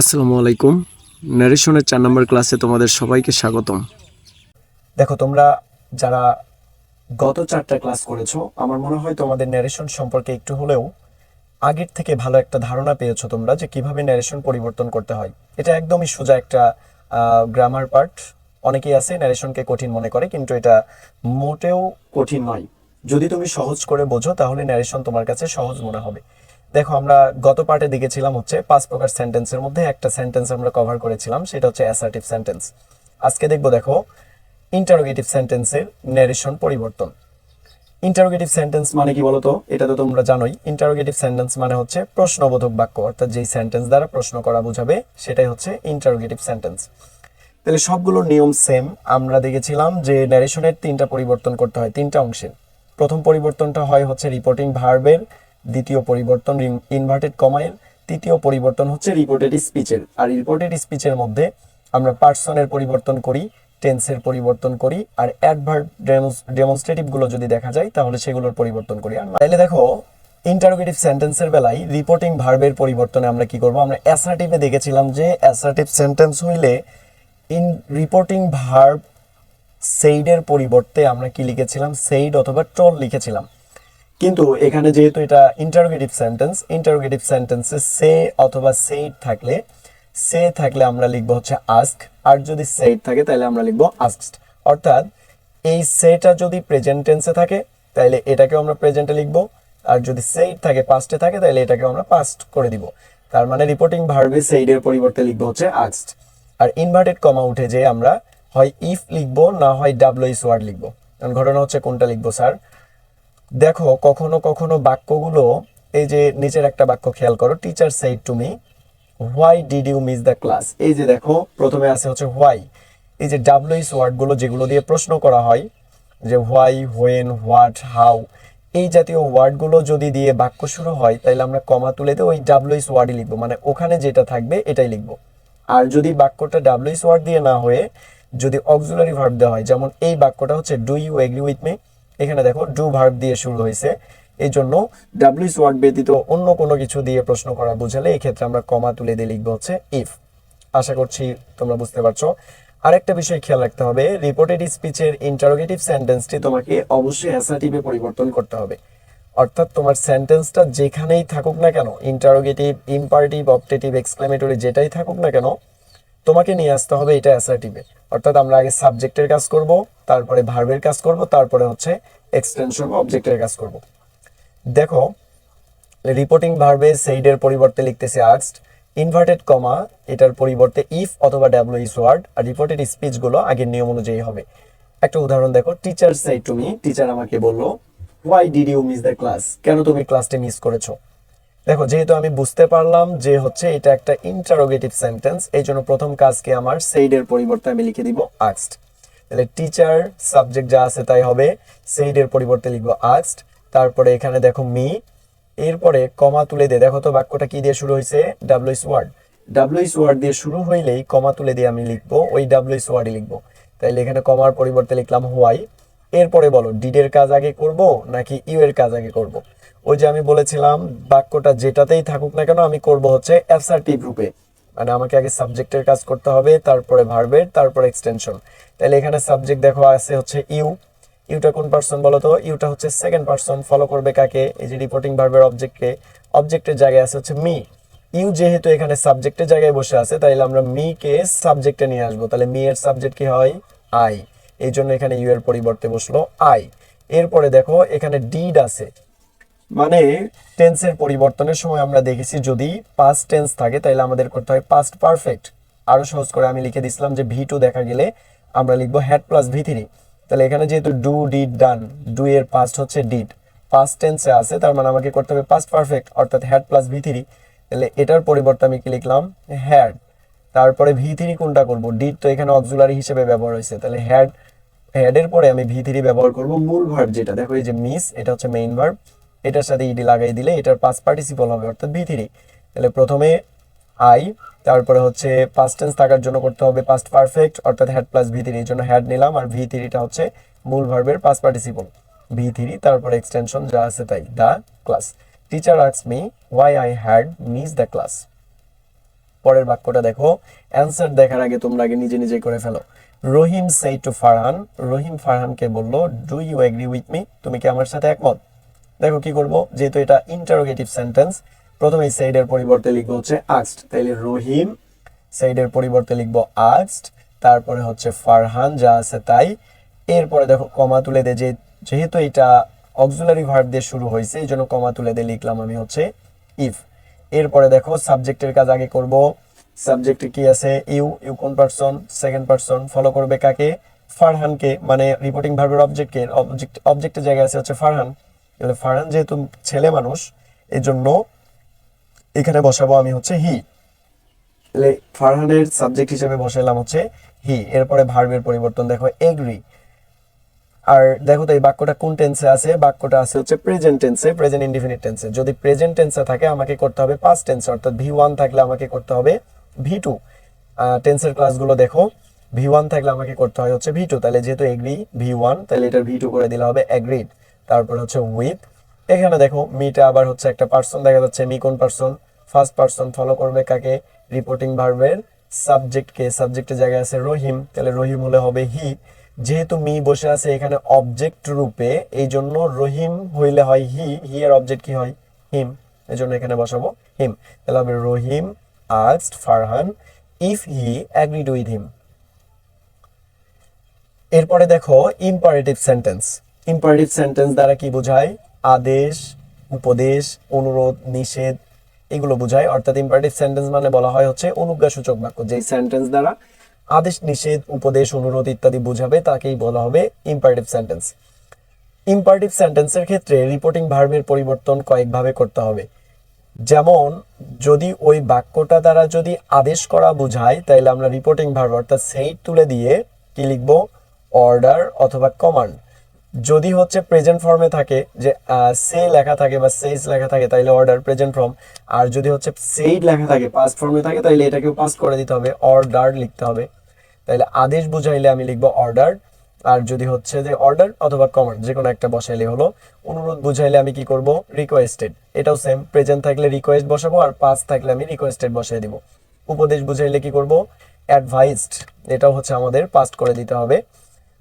আসসালামু আলাইকুম। ন্যারেশনের চার নম্বর ক্লাসে তোমাদের সবাইকে স্বাগতম। দেখো, তোমরা যারা গত চারটা ক্লাস করেছ, আমার মনে হয় তোমাদের ন্যারেশন সম্পর্কে একটু হলেও আগের থেকে ভালো একটা ধারণা পেয়েছ তোমরা যে কীভাবে ন্যারেশন পরিবর্তন করতে হয়। এটা একদমই সোজা একটা গ্রামার পার্ট অনেকেই আছে ন্যারেশনকে কঠিন মনে করে, কিন্তু এটা মোটেও কঠিন নয়। যদি তুমি সহজ করে বোঝো, তাহলে ন্যারেশন তোমার কাছে সহজ মনে হবে। দেখো, আমরা গত পার্টে দেখেছিলাম হচ্ছে পাঁচ প্রকার সেন্টেন্সের মধ্যে একটা সেন্টেন্স আমরা কভার করেছিলাম, সেটা হচ্ছে অ্যাসার্টিভ সেন্টেন্স আজকে দেখব দেখো ইন্টারোগেটিভ সেন্টেন্সের ন্যারেশন পরিবর্তন। ইন্টারোগেটিভ সেন্টেন্স মানে কি বলতো? এটা তো তোমরা জানোই। ইন্টারোগেটিভ সেন্টেন্স মানে হচ্ছে প্রশ্নবোধক বাক্য, অর্থাৎ যেই সেন্টেন্স দ্বারা প্রশ্ন করা বোঝাবে, সেটাই হচ্ছে ইন্টারোগেটিভ সেন্টেন্স তাহলে সবগুলো নিয়ম সেম আমরা দেখেছিলাম যে ন্যারেশনের তিনটা পরিবর্তন করতে হয়, তিনটা অংশে প্রথম পরিবর্তনটা হয় হচ্ছে রিপোর্টিং ভার্বের দ্বিতীয় পরিবর্তন ইনভার্টেড কমাইল তৃতীয় পরিবর্তন হচ্ছে রিপোর্টেড স্পিচের আর রিপোর্টেড স্পিচের মধ্যে আমরা পার্সনের পরিবর্তন করি টেন্সের পরিবর্তন করি, আর অ্যাডভার্ব ডেমনস্ট্রেটিভগুলো যদি দেখা যায়, তাহলে সেগুলোর পরিবর্তন করি আর তাহলে দেখো ইন্টারোগেটিভ সেন্টেন্সের বেলায় রিপোর্টিং ভার্বের পরিবর্তনে আমরা কি করব? আমরা অ্যাসার্টিভে দেখেছিলাম যে অ্যাসার্টিভ সেন্টেন্স হইলে ইন রিপোর্টিং ভার্ব সেইডের পরিবর্তে আমরা কি লিখেছিলাম? সেইড অথবা টল লিখেছিলাম। কিন্তু এখানে যেহেতু এটা ইন্টারোগেটিভ সেন্টেন্স ইন্টারোগেটিভ সেন্টেন্সে সে অথবা সেইড থাকলে সে থাকলে আমরা লিখব হচ্ছে আস্ক আর যদি সেইড থাকে তাহলে আমরা লিখব আস্কড অর্থাৎ এই সেটা যদি প্রেজেন্ট টেন্সে থাকে, তাহলে এটাকেও আমরা প্রেজেন্টে লিখব, আর যদি সেইড থাকে পাস্টে থাকে, তাহলে এটাকে আমরা পাস্ট করে দিব। তার মানে রিপোর্টিং ভার্বে সেইডের পরিবর্তে লিখব হচ্ছে আস্কড আর ইনভার্টেড কমা উঠে যে আমরা হয় ইফ লিখব, না হয় ডাব্লিউএস ওয়ার্ড লিখব। কারণ ঘটনা হচ্ছে কোনটা লিখব স্যার দেখো, কখনো কখনো বাক্যগুলো, এই যে নিচের একটা বাক্য খেয়াল করো teacher said to me why did you miss the class এই যে দেখো, প্রথমে আছে হচ্ছে হোয়াই এই যে ডাব্লিউএস ওয়ার্ডগুলো যেগুলো দিয়ে প্রশ্ন করা হয়, যে হোয়াই হোয়েন হোয়াট হাউ এই জাতীয় ওয়ার্ডগুলো যদি দিয়ে বাক্য শুরু হয় তাহলে আমরা কমা তুলে দিয়ে ওই ডাব্লিউএস ওয়ার্ডই লিখব। মানে ওখানে যেটা থাকবে, এটাই লিখব। আর যদি বাক্যটা ডাব্লিউএস ওয়ার্ড দিয়ে না হয়ে যদি অক্সিলারি ভার্ব দেওয়া হয়, যেমন এই বাক্যটা হচ্ছে do you agree with me এখানে দেখো ডু ভার্ব দিয়ে শুরু হয়েছে। এই জন্য ডাব্লিউএস ওয়ার্ড ব্যতীত অন্য কোনো কিছু দিয়ে প্রশ্ন করা বোঝালে এই ক্ষেত্রে আমরা কমা তুলে দিয়ে লিখব হচ্ছে ইফ আশা করছি তোমরা বুঝতে পারছ। আরেকটা বিষয় খেয়াল রাখতে হবে রিপোর্টেড স্পিচের ইন্টারোগেটিভ সেন্টেন্সটি তোমাকে অবশ্যই অ্যাসার্টিভে পরিবর্তন করতে হবে। অর্থাৎ তোমার সেন্টেন্সটা যেখানেই থাকুক না কেন ইন্টারোগেটিভ ইম্পারেটিভ অপটেটিভ এক্সক্লেমেটরি যেটাই থাকুক না কেন, তোমাকে নিয়ে আসতে হবে এটা অ্যাসার্টিভে অর্থাৎ আমরা আগে সাবজেক্টের কাজ করব, তারপরে ভার্বের কাজ করব, তারপরে হচ্ছে এক্সটেনশন অবজেক্টের কাজ করব। দেখো রিপোর্টিং ভার্বে সেইডের পরিবর্তে লিখতেছে আক্সড ইনভার্টেড কমা এটার পরিবর্তে ইফ অথবা ডাব্লিউ ইস ওয়ার্ড আর রিপোর্টেড স্পিচগুলো আগের নিয়ম অনুযায়ী হবে। একটা উদাহরণ দেখো teacher said to me teacher আমাকে বলল why did you miss the class কেন তুমি ক্লাসটি মিস করেছ? দেখো, যেহেতু আমি বুঝতে পারলাম যে হচ্ছে এটা একটা ইন্টারোগেটিভ সেন্টেন্স এই জন্য প্রথম কাজকে আমার সেইডের পরিবর্তে আমি লিখে দিব আক্সড তাহলে টিচার সাবজেক্ট যা আছে তাই হবে সেইডের পরিবর্তে লিখব আক্সড তারপরে এখানে দেখো মি এরপরে কমা তুলে দিয়ে, দেখো তো বাক্যটা কি দিয়ে শুরু হয়েছে? ডাব্লিউএস ওয়ার্ড ডাব্লিউএস ওয়ার্ড দিয়ে শুরু হইলেই কমা তুলে দিয়ে আমি লিখব, ওই ডাব্লিউএস ওয়ার্ডই লিখব। তাইলে এখানে কমার পরিবর্তে লিখলাম হোয়াই এরপরে বলো ডিডের কাজ আগে করব নাকি ইউ এর কাজ আগে করব? ওই যে আমি বলেছিলাম, বাক্যটা যেটাতেই থাকুক না কেন আমি করব হচ্ছে অ্যাসার্টিভ রূপে। মানে আমাকে আগে সাবজেক্টের কাজ করতে হবে, তারপরে ভার্বের তারপরে এক্সটেনশন তাহলে এখানে সাবজেক্ট দেখো আছে হচ্ছে ইউ ইউটা কোন পার্সন বলো তো? ইউটা হচ্ছে সেকেন্ড পার্সন ফলো করবে কাকে? এই যে রিপোর্টিং ভার্বের অবজেক্টকে অবজেক্টের জায়গায় আছে হচ্ছে মি ইউ যেহেতু এখানে সাবজেক্টের জায়গায় বসে আছে, তাইলে আমরা মি কে সাবজেক্টে নিয়ে আসব। তাহলে মি এর সাবজেক্ট কি হয়? আই এই জন্য এখানে ইউ এর পরিবর্তে বসল আই এরপরে দেখো, এখানে ডিড আছে। মানে টেন্সের পরিবর্তনের সময় আমরা দেখেছি যদি পাস্ট টেন্স থাকে তাহলে আমাদের করতে হয় পাস্ট পারফেক্ট আরও সহজ করে আমি লিখে দিছিলাম যে ভি টু দেখা গেলে আমরা লিখব হ্যাড প্লাস ভি থ্রি তাহলে এখানে যেহেতু ডু ডিড ডান ডু এর পাস্ট হচ্ছে ডিড পাস্ট টেন্সে আছে, তার মানে আমাকে করতে হবে পাস্ট পারফেক্ট অর্থাৎ হ্যাড প্লাস ভি থ্রি তাহলে এটার পরিবর্তে আমি কি লিখলাম? হ্যাড তারপরে ভি থ্রি কোনটা করব? ডিড তো এখানে অক্সুলারি হিসেবে ব্যবহার হয়েছে। তাহলে হ্যাড হ্যাডের পরে আমি ভি থ্রি ব্যবহার করব মূল ভার্ব যেটা। দেখো এই যে মিস এটা হচ্ছে মেইন ভার্ব এটার সাথে ইডি লাগাই দিলে এটার পাস পার্টিসিপল হবে, অর্থাৎ ভি থ্রি তাহলে প্রথমে আই তারপরে হচ্ছে পাস্ট টেন্স থাকার জন্য করতে হবে পাস্ট পারফেক্ট অর্থাৎ হ্যাড প্লাস ভি থ্রি এই জন্য হ্যাড নিলাম। আর ভি থ্রিটা হচ্ছে মূল ভার্বের পাস পার্টিসিপল ভি থ্রি তারপরে এক্সটেনশন যা আছে তাই the class teacher আক্স me why I had miss the class পরের বাক্যটা দেখো অ্যান্সার দেখার আগে তোমরা আগে নিজে নিজে করে ফেলো। রহিম সেই টু ফারহান রহিম ফারহানকে বলল do you agree with me তুমি কি আমার সাথে একমত? দেখো কি করব? যেহেতু এটা ইন্টারোগেটিভ সেন্টেন্স প্রথমে সাইডের পরিবর্তে লিখব হচ্ছে আক্সড তাইলে রহিম সাইডের পরিবর্তে লিখব আক্সড তারপরে হচ্ছে ফারহান, যা আছে তাই। এরপরে দেখো কমা তুলে দে, যে যেহেতু এটা অক্সিলারি ভার্ব দিয়ে শুরু হয়েছে এই জন্য কমা তুলে দিয়ে লিখলাম আমি হচ্ছে ইফ এরপরে দেখো সাবজেক্টের কাজ আগে করব। সাবজেক্টে কি আছে? ইউ ইউ কোন পারসন সেকেন্ড পারসন ফলো করবে কাকে? ফারহানকে মানে রিপোর্টিং ভার্বের অবজেক্টকে অবজেক্ট অবজেক্টের জায়গায় আছে হচ্ছে ফারহান। ফারহান যেহেতু ছেলে মানুষ এই জন্য এখানে বসাবো আমি হচ্ছে হি ফারহানের সাবজেক্ট হিসেবে বসাইলাম হচ্ছে হি এরপরে ভার্বের পরিবর্তন, দেখো এগ্রি আর দেখো তো এই বাক্যটা কোন টেন্সে আছে? বাক্যটা আছে হচ্ছে প্রেজেন্ট টেন্সে প্রেজেন্ট ইনডিফিনিট টেন্সে যদি প্রেজেন্ট টেন্সে থাকে, আমাকে করতে হবে পাস্ট টেন্সে অর্থাৎ ভি ওয়ান থাকলে আমাকে করতে হবে ভি টু টেন্সের ক্লাসগুলো দেখো ভি ওয়ান থাকলে আমাকে করতে হয় হচ্ছে ভি টু তাহলে যেহেতু এগ্রি ভি ওয়ান তাহলে এটার ভি টু করে দিলে হবে অ্যাগ্রিড তারপর হচ্ছে উইথ এখানে দেখো মিটা আবার হচ্ছে একটা পার্সন দেখা যাচ্ছে মি কোন পার্সন ফার্স্ট পার্সন ফলো করবে কাকে? রিপোর্টিং ভার্বের সাবজেক্টকে সাবজেক্টের জায়গায় আছে রহিম। তাহলে রহিম হলে হবে হি যেহেতু মি বসে আছে এখানে অবজেক্ট রূপে, এই জন্য রহিম হইলে হয় হি হি এর অবজেক্ট কি হয়? হিম এই জন্য এখানে বসাবো হিম তাহলে হবে Rahim asked Farhan if he agreed with him এরপরে দেখো ইম্পারেটিভ সেন্টেন্স ইম্পারেটিভ সেন্টেন্স দ্বারা কি বোঝায়? আদেশ, উপদেশ, অনুরোধ, নিষেধ, এগুলো বোঝায়। অর্থাৎ ইম্পারেটিভ সেন্টেন্স মানে বলা হয় হচ্ছে অনুজ্ঞাসূচক বাক্য। যেই সেন্টেন্স দ্বারা আদেশ, নিষেধ, উপদেশ, অনুরোধ ইত্যাদি বোঝাবে, তাকেই বলা হবে ইম্পারেটিভ সেন্টেন্স ইম্পারেটিভ সেন্টেন্সের ক্ষেত্রে রিপোর্টিং ভার্বের পরিবর্তন কয়েকভাবে করতে হবে। যেমন, যদি ওই বাক্যটা দ্বারা যদি আদেশ করা বোঝায় তাহলে আমরা রিপোর্টিং ভার্ব অর্থাৎ সেইট তুলে দিয়ে কি লিখব? অর্ডার অথবা কমান্ড যদি হচ্ছে প্রেজেন্ট ফর্মে থাকে যে সে লেখা থাকে বা সেইজ লেখা থাকে তাহলে অর্ডার প্রেজেন্ট ফর্ম আর যদি হচ্ছে সেইড লেখা থাকে পাস্ট ফর্মে থাকে তাহলে এটাকেও পাস করে দিতে হবে অর্ডার লিখতে হবে। তাহলে আদেশ বুঝাইলে আমি লিখব অর্ডার আর যদি হচ্ছে যে অর্ডার অথবা কমান্ড যে কোনো একটা বসাইলে হলো, অনুরোধ বুঝাইলে আমি কি করব? রিকোয়েস্টেড এটাও সেম প্রেজেন্ট থাকলে রিকোয়েস্ট বসাবো আর পাস থাকলে আমি রিকোয়েস্টেড বসাই দিব। উপদেশ বুঝাইলে কি করব? অ্যাডভাইসড এটাও হচ্ছে আমাদের পাস্ট করে দিতে হবে।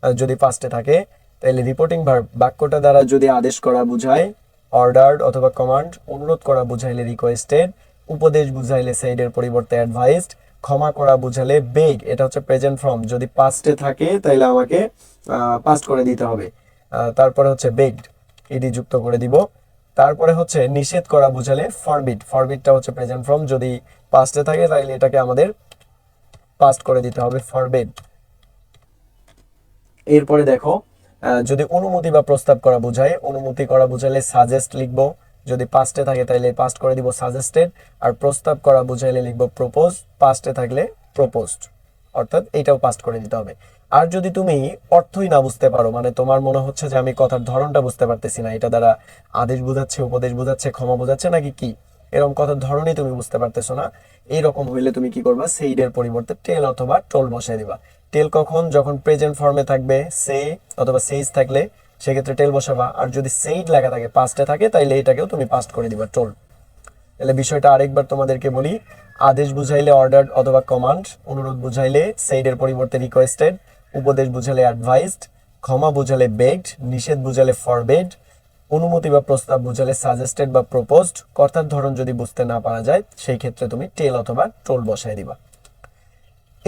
যদি পাস্টে থাকে তাহলে রিপোর্টিং ভার্ব বাক্যটা দ্বারা যদি আদেশ করা বুঝায় অর্ডার অথবা কমান্ড অনুরোধ করা বুঝাইলে রিকোয়েস্টেড উপদেশ বুঝাইলে সাইডের পরিবর্তে অ্যাডভাইসড ক্ষমা করা বুঝালে বেগ এটা হচ্ছে প্রেজেন্ট ফর্ম যদি পাস্টে থাকে তাহলে আমাকে পাস্ট করে দিতে হবে। তারপরে হচ্ছে বেগড ইডি যুক্ত করে দিব। তারপরে হচ্ছে নিষেধ করা বুঝালে ফরবিট ফরবিটটা হচ্ছে প্রেজেন্ট ফর্ম যদি পাস্টে থাকে তাহলে এটাকে আমাদের পাস্ট করে দিতে হবে ফরবিড এরপরে দেখো যদি অনুমতি বা প্রস্তাব করা বোঝায় অনুমতি করা বোঝালে সাজেস্ট লিখব। যদি পাস্টে থাকে তাহলে পাস্ট করে দিব সাজেস্টেড আর প্রস্তাব করা বুঝাইলে লিখব প্রপোজ পাস্টে থাকলে প্রপোজড অর্থাৎ এইটাও পাস্ট করে দিতে হবে। আর যদি তুমি অর্থই না বুঝতে পারো মানে তোমার মনে হচ্ছে যে আমি কথার ধরনটা বুঝতে পারতেছি না, এটা দ্বারা আদেশ বোঝাচ্ছে, উপদেশ বোঝাচ্ছে, ক্ষমা বোঝাচ্ছে নাকি কি? এরকম কথার ধরনই তুমি বুঝতে পারতেছো না। এইরকম হইলে তুমি কি করবা? সেইডের পরিবর্তে টেল অথবা টোল বসাই দিবা। টেল কখন যখন প্রেজেন্ট ফর্মে থাকবে, সে অথবা সেইজ থাকলে, সেক্ষেত্রে টেল বসাবা। আর যদি সেইড লেখা থাকে পাস্টে থাকে, তাইলে এটাকেও তুমি পাস্ট করে দিবা টোল তাহলে বিষয়টা আরেকবার তোমাদেরকে বলি। আদেশ বুঝাইলে অর্ডার অথবা কমান্ড অনুরোধ বুঝাইলে সেইডের পরিবর্তে রিকোয়েস্টেড উপদেশ বুঝালে অ্যাডভাইসড ক্ষমা বুঝালে বেগড নিষেধ বুঝালে ফরবেড অনুমতি বা প্রস্তাব বুঝালে সাজেস্টেড বা প্রপোজড কর্তার ধরন যদি বুঝতে না পারা যায়, সেই ক্ষেত্রে তুমি টেল অথবা টোল বসায় দিবা।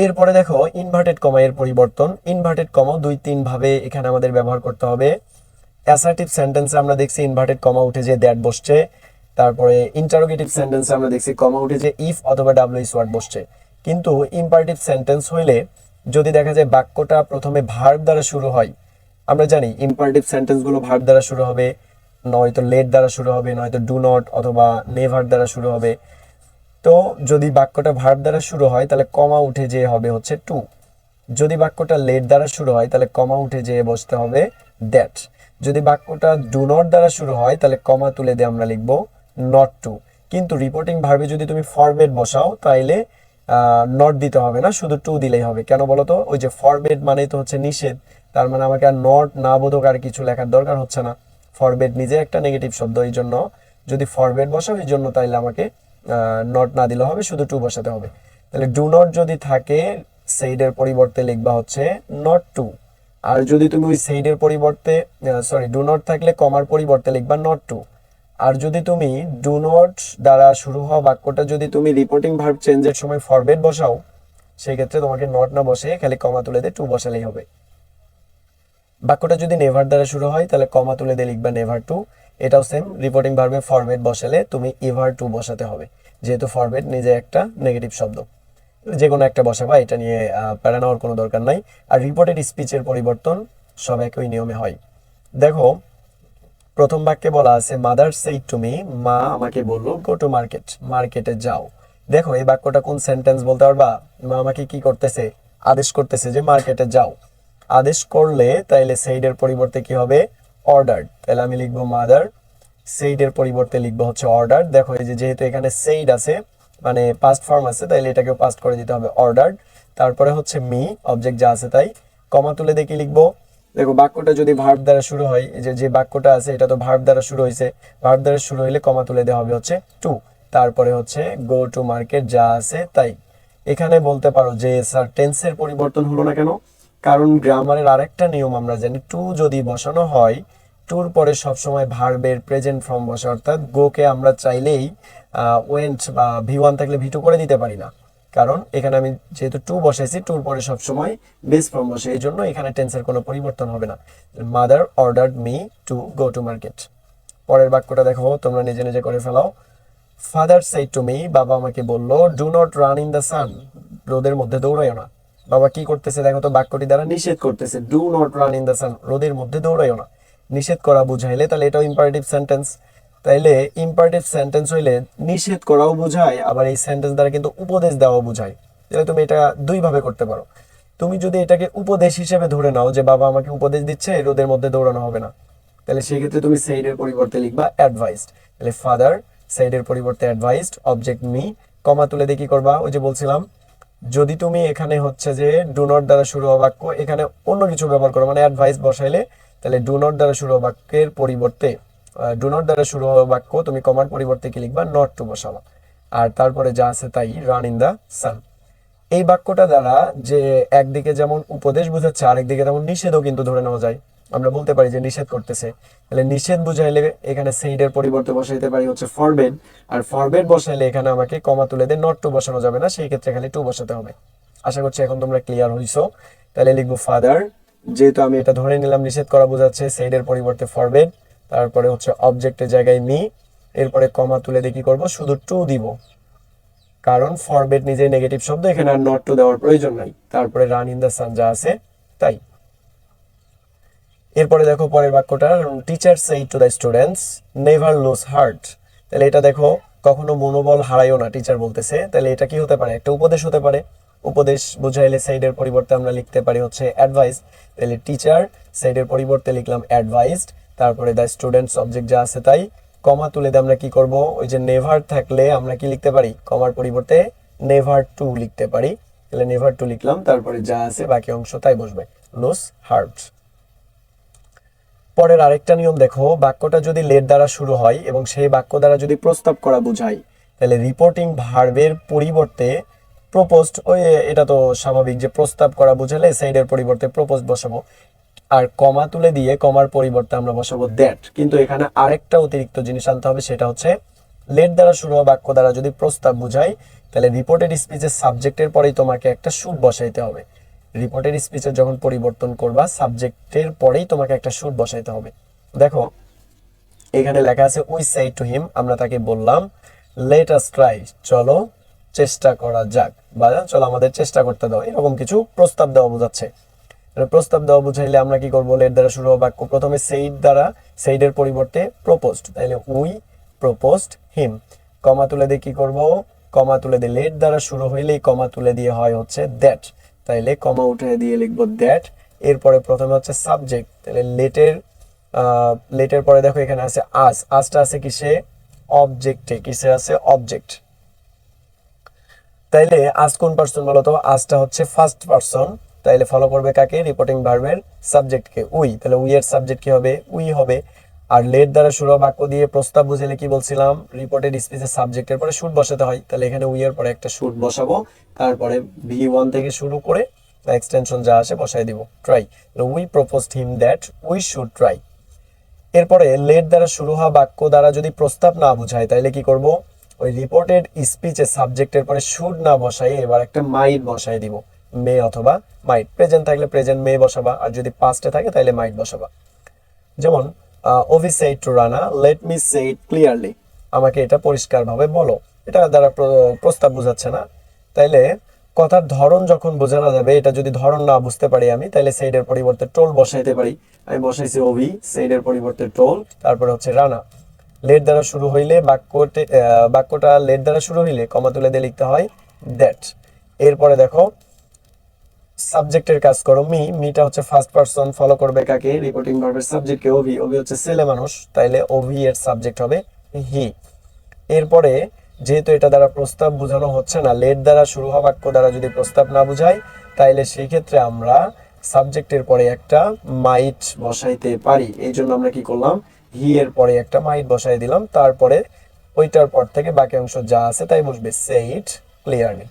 এরপরে দেখো ইনভার্টেড কমা এর পরিবর্তন। ইনভার্টেড কমা দুই তিন ভাবে এখানে আমাদের ব্যবহার করতে হবে। অ্যাসার্টিভ সেন্টেন্সে আমরা দেখছি ইনভার্টেড কমা উঠে যে দ্যাট বসছে। তারপরে ইন্টারোগেটিভ সেন্টেন্সে আমরা দেখছি কমা উঠে যে ইফ অথবা ডাব্লিউ ইস ওয়ার্ড বসছে। কিন্তু ইম্পারেটিভ সেন্টেন্স হইলে যদি দেখা যায় বাক্যটা প্রথমে ভার্ব দ্বারা শুরু হয়, আমরা জানি ইম্পারেটিভ সেন্টেন্সগুলো ভার্ব দ্বারা শুরু হবে, নয়তো লেট দ্বারা শুরু হবে, নয়তো ডু নট অথবা নেভার দ্বারা শুরু হবে। তো যদি বাক্যটা ভার্ব দ্বারা শুরু হয়, তাহলে কমা উঠে যে হবে হচ্ছে টু যদি বাক্যটা লেট দ্বারা শুরু হয়, তাহলে কমা উঠে যেয়ে বসতে হবে দ্যাট যদি বাক্যটা ডু নট দ্বারা শুরু হয়, তাহলে কমা তুলে দিয়ে আমরা লিখব নট টু কিন্তু রিপোর্টিং ভার্বে যদি তুমি ফরবেড বসাও, তাইলে নট দিতে হবে না, শুধু টু দিলেই হবে। কেন বলো তো? ওই যে ফরবেড মানে তো হচ্ছে নিষেধ। তার মানে আমাকে আর নট না বোধক আর কিছু লেখার দরকার হচ্ছে না। ফরবেড নিজে একটা নেগেটিভ শব্দ এই জন্য যদি ফরবেড বসাও এই জন্য তাইলে আমাকে নট না দিলে হবে, শুধু টু বসাতে হবে। তাহলে ডু নট যদি থাকে সেইডের পরিবর্তে লিখবা হচ্ছে নট টু আর যদি তুমি ওই সেইডের পরিবর্তে সরি ডু নট থাকলে কমার পরিবর্তে লিখবা নট টু আর যদি তুমি ডু নট দ্বারা শুরু হওয়া বাক্যটা যদি তুমি রিপোর্টিং ভার্ব চেঞ্জের সময় ফরবেট বসাও সেই ক্ষেত্রে তোমাকে নট না বসে খালি কমা তুলে দিয়ে টু বসালেই হবে। বাক্যটা যদি নেভার দ্বারা শুরু হয়, তাহলে কমা তুলে দিয়ে লিখবা নেভার টু এটাও সেম রিপোর্টিং ভার্বে ফরমেট বসালে তুমি ইভার টু বসাতে হবে। যেহেতু ফরমেট নিজে একটা নেগেটিভ শব্দ। যে কোনো একটা বসাবা, এটা নিয়ে প্যারা নেওয়ার কোনো দরকার নাই। আর রিপোর্টেড স্পিচের পরিবর্তন সব একই নিয়মে হয়। দেখো, প্রথম বাক্যে বলা আছে মাদার সেই টু মি মা আমাকে বলল গো টু মার্কেট মার্কেটে যাও। দেখো, এই বাক্যটা কোন সেন্টেন্স বলতে পারবা? মা আমাকে কি করতেছে? আদেশ করতেছে যে মার্কেটে যাও। আদেশ করলে তাইলে সেইডের পরিবর্তে কি হবে? অর্ডার তাহলে আমি লিখব মাদার সেইডের পরিবর্তে লিখব হচ্ছে অর্ডার দেখো এই যে যেহেতু এখানে সেইড আছে মানে পাস্ট ফর্ম আছে, তাইলে এটাকেও পাস্ট করে দিতে হবে অর্ডার তারপরে হচ্ছে মি অবজেক্ট যা আছে তাই। কমা তুলে দেখি লিখব। দেখো বাক্যটা যদি ভার্ব দ্বারা শুরু হয়, এই যে যে বাক্যটা আছে, এটা তো ভার্ব দ্বারা শুরু হয়েছে ভার্ব দ্বারা শুরু হইলে কমা তুলে দেওয়া হবে হচ্ছে টু তারপরে হচ্ছে গো টু মার্কেট যা আছে তাই। এখানে বলতে পারো যে স্যার টেন্সের পরিবর্তন হলো না কেন? কারণ গ্রামারের আরেকটা নিয়ম আমরা জানি টু যদি বসানো হয় টুর পরে সবসময় ভার্বের প্রেজেন্ট ফর্ম বসে, অর্থাৎ গোকে আমরা চাইলেই ওয়েন্ট বা ভি ওয়ান থাকলে ভি টু করে দিতে পারি না। কারণ এখানে আমি যেহেতু টু বসাইছি টুর পরে সবসময় বেস ফর্ম বসে, এই জন্য এখানে টেন্সের কোনো পরিবর্তন হবে না। Mother order me to go to market পরের বাক্যটা দেখো, তোমরা নিজে নিজে করে ফেলাও। ফাদার সাইড টু মি বাবা আমাকে বলল do not run in the sun রোদের মধ্যে দৌড়াইও না। বাবা কি করতেছে দেখো তো, বাক্যটি দ্বারা নিষেধ করতেছে do not run in the sun রোদের মধ্যে দৌড়াইও না। নিষেধ করা বুঝাইলে, তাহলে এটাও ইম্পারেটিভ সেন্টেন্স তাইলে ইম্পারেটিভ সেন্টেন্স হইলে নিষেধ করাও বোঝায়, আবার এই সেন্টেন্স দ্বারা কিন্তু উপদেশ দেওয়াও বোঝায়। তাহলে তুমি এটা দুই ভাবে করতে পারো। তুমি যদি এটাকে উপদেশ হিসেবে ধরে নাও যে, বাবা আমাকে উপদেশ দিচ্ছে, রোদের মধ্যে দৌড়ানো হবে না। তাহলে সেই ক্ষেত্রে তুমি সেইডের পরিবর্তে লিখবা অ্যাডভাইসড তাহলে ফাদার সাইডের পরিবর্তে অ্যাডভাইসড অবজেক্ট মি কমা তুলে দিয়ে কি করবা? ওই যে বলছিলাম, যদি তুমি এখানে হচ্ছে যে ডু নট দ্বারা শুরু হওয়া বাক্য, এখানে অন্য কিছু ব্যবহার করো মানে অ্যাডভাইস বসাইলে তাহলে ডু নট দ্বারা শুরু বাক্যের পরিবর্তে ডু নট দ্বারা শুরু হওয়া বাক্য তুমি কমার পরিবর্তে কি লিখবা? Not to বসাবা। আর তারপরে যা আছে তাই রান ইন দা সান এই বাক্যটা দ্বারা যে একদিকে যেমন উপদেশ বোঝাচ্ছে, আরেকদিকে তেমন নিষেধও কিন্তু ধরে নেওয়া যায়। আমরা বলতে পারি যে নিষেধ করতেছে। তাহলে নিষেধ বুঝাইলে এখানে সেইডের পরিবর্তে বসাইতে পারি হচ্ছে ফরবেড আর ফরবেড বসাইলে এখানে আমাকে কমা তুলে দিয়ে নট টু বসানো যাবে না, সেই ক্ষেত্রে খালি টু বসাতে হবে। আশা করছি এখন তোমরা ক্লিয়ার হইছো। তাহলে লিখব ফাদার যেহেতু আমি এটা ধরে নিলাম, নিষেধ করা বোঝাচ্ছে সেইডের পরিবর্তে ফরবেড তারপরে হচ্ছে অবজেক্টের জায়গায় মি এরপরে কমা তুলে দিয়ে কি করব? শুধু টু দিব। কারণ ফরবেট নিজেই নেগেটিভ শব্দ, এখানে আর নট টু দেওয়ার প্রয়োজন নাই। তারপরে রান ইন দ্য সান যা আছে, তাই। এরপরে দেখো পরের বাক্যটা teacher said to the students never lose heart তাহলে এটা দেখো, কখনো মনোবল হারাইও না টিচার বলতেছে। তাহলে এটা কি হতে পারে? একটা উপদেশ হতে পারে। উপদেশ বুঝাইলে সাইডের পরিবর্তে আমরা লিখতে পারি হচ্ছে অ্যাডভাইস তাহলে টিচার সাইডের পরিবর্তে লিখলাম অ্যাডভাইসড তারপরে দ্য স্টুডেন্টস অবজেক্ট যা আছে তাই কমা তুলে দিয়ে আমরা কি করব? ওই যে নেভার থাকলে আমরা কি লিখতে পারি? কমার পরিবর্তে নেভার টু লিখতে পারি। তাহলে নেভার টু লিখলাম, তারপরে যা আছে বাকি অংশ তাই বসবে। লুজ হার্ট পরের আরেকটা নিয়ম দেখো, বাক্যটা যদি লেট দ্বারা শুরু হয় এবং সেই বাক্য দ্বারা যদি প্রস্তাব করা বোঝায় তাহলে রিপোর্টিং ভার্বের পরিবর্তে প্রপোজড, ওই এটা তো স্বাভাবিক যে প্রস্তাব করা বোঝালে সাইডের পরিবর্তে প্রপোজ বসাবো। আর কমা তুলে দিয়ে, কমার পরিবর্তে আমরা বসাবো দ্যাট কিন্তু এখানে আরেকটা অতিরিক্ত জিনিস আনতে হবে, সেটা হচ্ছে লেট দ্বারা শুরু হওয়া বাক্য দ্বারা যদি প্রস্তাব বোঝায় তাহলে রিপোর্টেড স্পিচের সাবজেক্টের পরেই তোমাকে একটা শুট বসাইতে হবে। রিপোর্টেড স্পিচের যখন পরিবর্তন করবা সাবজেক্টের পরেই তোমাকে একটা শুট বসাইতে হবে। দেখো, এখানে লেখা আছে উই সাই টু হিম আমরা তাকে বললাম লেট আস ট্রাই চলো চেষ্টা করা যাক। বা চলো আমাদের চেষ্টা করতে দাও। এরকম কিছু প্রস্তাব দেওয়া বোঝাচ্ছে। প্রস্তাব দেওয়া বুঝাইলে আমরা কি করব? লেট দ্বারা শুরু হওয়া বাক্য। প্রথমে সেইড দ্বারা সেইডের পরিবর্তে প্রপোজড তাইলে উই প্রপোজড হিম কমা তুলে দিয়ে কি করব? কমা তুলে দিয়ে লেট দ্বারা শুরু হইলেই কমা তুলে দিয়ে হয় হচ্ছে দ্যাট তাইলে কমা উঠে দিয়ে লিখব দ্যাট এরপরে প্রথমে হচ্ছে সাবজেক্ট তাহলে লেটের লেটের পরে দেখো এখানে আছে আস আসটা আছে কিসে? অবজেক্টে কিসে আছে? অবজেক্ট তাইলে আজ কোন পার্সন বলো তো আজটা হচ্ছে ফার্স্ট পার্সন তাইলে ফলো করবে কাকে? রিপোর্টিং ভার্বের সাবজেক্টকে উই। তাহলে উই এর সাবজেক্ট কি হবে? উই হবে। আর লেট দ্বারা শুরু বাক্য দিয়ে প্রস্তাব বুঝাইলে কি বলছিলাম? রিপোর্টেড স্পিচের সাবজেক্টের পরে শুট বসাতে হয়। তাহলে এখানে উই এর পরে একটা শুট বসাবো। তারপরে ভি ওয়ান থেকে শুরু করে এক্সটেনশন যা আসে বসাই দিব। Try we proposed him that we should try এরপরে লেট দ্বারা শুরু হওয়া বাক্য দ্বারা যদি প্রস্তাব না বোঝায় তাহলে কি করব? ওই রিপোর্টেড স্পিচের সাবজেক্টের পরে শুড না বসাই, এবার একটা মাইট বসাই দিব। মে অথবা মাইট প্রেজেন্ট থাকলে প্রেজেন্ট মে বসাবা, আর যদি পাস্টে থাকে তাহলে মাইট বসাবা। যেমন Ovi said to Rana let me say it clearly আমাকে এটা পরিষ্কারভাবে বলো। এটা দ্বারা প্রস্তাব বোঝাচ্ছে না। তাইলে কথার ধরন যখন বোঝানো যাবে, এটা যদি ধরন না বুঝতে পারি আমি তাহলে সেইডের পরিবর্তে টোল বসাইতে পারি। আমি বসাইছি ওভি সেইডের পরিবর্তে টোল তারপরে হচ্ছে রানা লেট দ্বারা শুরু হইলে বাক্যতে বাক্যটা লেট দ্বারা শুরু হইলে কমা তুলে দিয়ে লিখতে হয় দ্যাট এরপরে দেখো সাবজেক্টের কাজ করো মি মিটা হচ্ছে ফার্স্ট পারসন ফলো করবে কাকে? রিপোর্টিং ভার্বের সাবজেক্ট কে ওভি ওভি হচ্ছে ছেলে মানুষ, তাইলে ওভি এর সাবজেক্ট হবে হি এরপরে যেহেতু এটা দ্বারা প্রস্তাব বোঝানো হচ্ছে না, লেট দ্বারা শুরু হওয়া বাক্য দ্বারা যদি প্রস্তাব না বোঝায় তাইলে সেই ক্ষেত্রে আমরা সাবজেক্টের পরে একটা মাইট বসাইতে পারি। এই জন্য আমরা কি করলাম? হি এর পরে একটা মাইট বসাই দিলাম, তারপরে ওইটার পর থেকে বাকি অংশ যা আছে তাই বসবে সেইট ক্লিয়ারলি